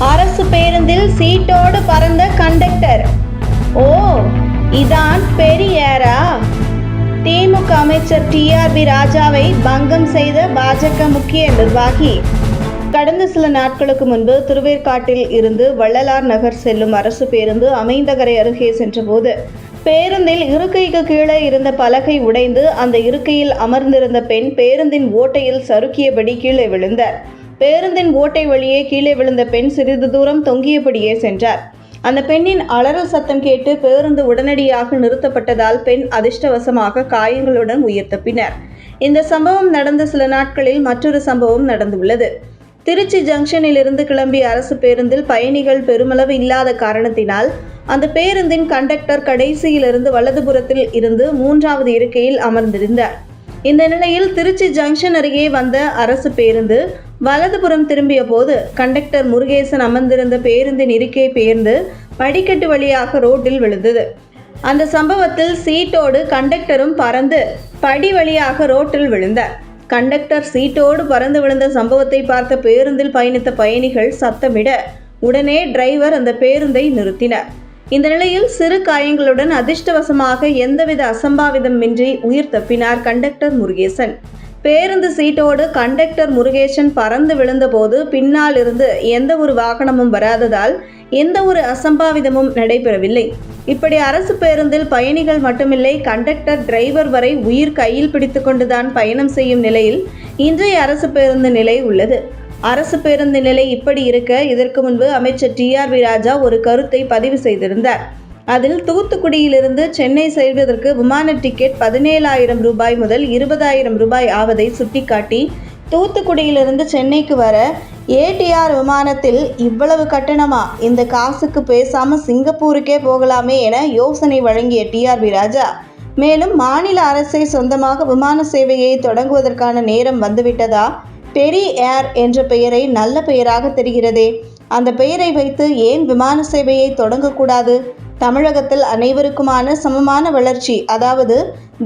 அரசு பேருந்தில் சீட்டோடு பறந்த கண்டக்டர். ஓ இதான் பெரியரா? திமுக அமைச்சர் டிஆர்பி ராஜாவை பங்கம் செய்த பாஜக முக்கிய நிர்வாகி. கடந்த சில நாட்களுக்கு முன்பு திருவேற்காட்டில் இருந்து வள்ளலார் நகர் செல்லும் அரசு பேருந்து அமைந்தகரை அருகே சென்றபோது பேருந்தில் இருக்கைக்கு கீழே இருந்த பலகை உடைந்து அந்த இருக்கையில் அமர்ந்திருந்த பெண் பேருந்தின் ஓட்டையில் சறுக்கியபடி கீழே விழுந்தார். பேருந்தின் ஓட்டை வழியே கீழே விழுந்த பெண் சிறிது தூரம் தொங்கியபடியே சென்றார். அந்த பெண்ணின் அலறல் சத்தம் கேட்டு பேருந்து உடனடியாக நிறுத்தப்பட்டதால் பெண் அதிர்ஷ்டவசமாக காயங்களுடன் உயிர் தப்பினர் இந்த சம்பவம் நடந்த சில நாட்களில் மற்றொரு சம்பவம் நடந்துள்ளது. திருச்சி ஜங்ஷனில் இருந்து கிளம்பிய அரசு பேருந்தில் பயணிகள் பெருமளவு இல்லாத காரணத்தினால் அந்த பேருந்தின் கண்டக்டர் கடைசியிலிருந்து வலதுபுறத்தில் இருந்து மூன்றாவது இருக்கையில் அமர்ந்திருந்தார். இந்த நிலையில் திருச்சி ஜங்ஷன் அருகே வந்த அரசு பேருந்து வலதுபுறம் திரும்பிய போது கண்டக்டர் முருகேசன் அமர்ந்திருந்த பேருந்தின் இருக்கே பேர்ந்து படிக்கட்டு வழியாக ரோட்டில் விழுந்தது. அந்த சம்பவத்தில் சீட்டோடு கண்டக்டரும் பறந்து படி வழியாக ரோட்டில் விழுந்தார். கண்டக்டர் சீட்டோடு பறந்து விழுந்த சம்பவத்தை பார்த்த பேருந்தில் பயணித்த பயணிகள் சத்தமிட உடனே டிரைவர் அந்த பேருந்தை நிறுத்தினார். இந்த நிலையில் சிறு காயங்களுடன் அதிர்ஷ்டவசமாக எந்தவித அசம்பாவிதமின்றி உயிர் தப்பினார் கண்டக்டர் முருகேசன். பேருந்து சீட்டோடு கண்டக்டர் முருகேசன் பறந்து விழுந்தபோது பின்னால் இருந்து எந்த ஒரு வாகனமும் வராததால் எந்த ஒரு அசம்பாவிதமும் நடைபெறவில்லை. இப்படி அரசு பேருந்தில் பயணிகள் மட்டுமில்லை கண்டக்டர் டிரைவர் வரை உயிர் கையில் பிடித்துக்கொண்டுதான் பயணம் செய்யும் நிலையில் இன்றைய அரசு பேருந்து நிலை உள்ளது. அரசு பேருந்து நிலை இப்படி இருக்க இதற்கு முன்பு அமைச்சர் டிஆர்பி ராஜா ஒரு கருத்தை பதிவு செய்திருந்தார். அதில் தூத்துக்குடியிலிருந்து சென்னை செல்வதற்கு விமான டிக்கெட் பதினேழாயிரம் ரூபாய் முதல் இருபதாயிரம் ரூபாய் ஆவதை சுட்டிக்காட்டி தூத்துக்குடியிலிருந்து சென்னைக்கு வர ஏடிஆர் விமானத்தில் இவ்வளவு கட்டணமா? இந்த காசுக்கு பேசாம சிங்கப்பூருக்கே போகலாமே என யோசனை வழங்கிய டிஆர்பி ராஜா. மேலும் மாநில அரசை சொந்தமாக விமான சேவையை தொடங்குவதற்கான நேரம் வந்துவிட்டதா? பெரி ஏர் என்ற பெயரை நல்ல பெயராக தெரிகிறதே. அந்த பெயரை வைத்து ஏன் விமான சேவையை தொடங்கக்கூடாது? தமிழகத்தில் அனைவருக்குமான சமமான வளர்ச்சி அதாவது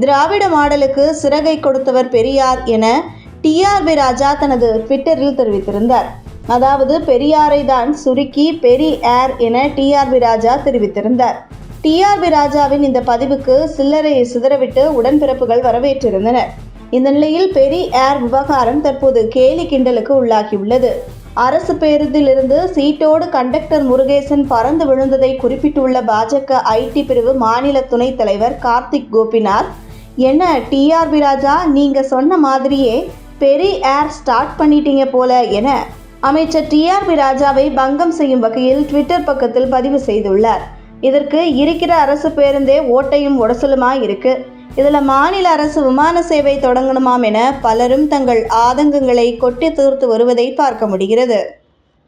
திராவிட மாடலுக்கு சிறகை கொடுத்தவர் பெரியார் என டிஆர்பி ராஜா தனது ட்விட்டரில் தெரிவித்திருந்தார். அதாவது பெரியாரை தான் சுருக்கி பெரி ஏர் என டிஆர்பி ராஜா தெரிவித்திருந்தார். டிஆர்பி ராஜாவின் இந்த பதிவுக்கு சில்லறையை சிதறவிட்டு உடன்பிறப்புகள் வரவேற்றிருந்தனர் இந்த நிலையில் பெரி ஏர் விவகாரம் தற்போது கேலி கிண்டலுக்கு உள்ளாகியுள்ளது. அரசு பேருந்திலிருந்து சீட்டோடு கண்டக்டர் முருகேசன் பறந்து விழுந்ததை குறிப்பிட்டுள்ள பாஜக ஐடி பிரிவு மாநில துணைத் தலைவர் கார்த்திக் கோபிநாத் என்ன டிஆர்பி ராஜா நீங்க சொன்ன மாதிரியே பெரி ஏர் ஸ்டார்ட் பண்ணிட்டீங்க போல என அமைச்சர் டிஆர்பி ராஜாவை பங்கம் செய்யும் வகையில் ட்விட்டர் பக்கத்தில் பதிவு செய்துள்ளார். இதற்கு இருக்கிற அரசு பேருந்தே ஓட்டையும் உடசலுமா இருக்குது இதில் மாநில அரசு விமான சேவை தொடங்கணுமாம் என பலரும் தங்கள் ஆதங்கங்களை கொட்டி தீர்த்து வருவதை பார்க்க முடிகிறது.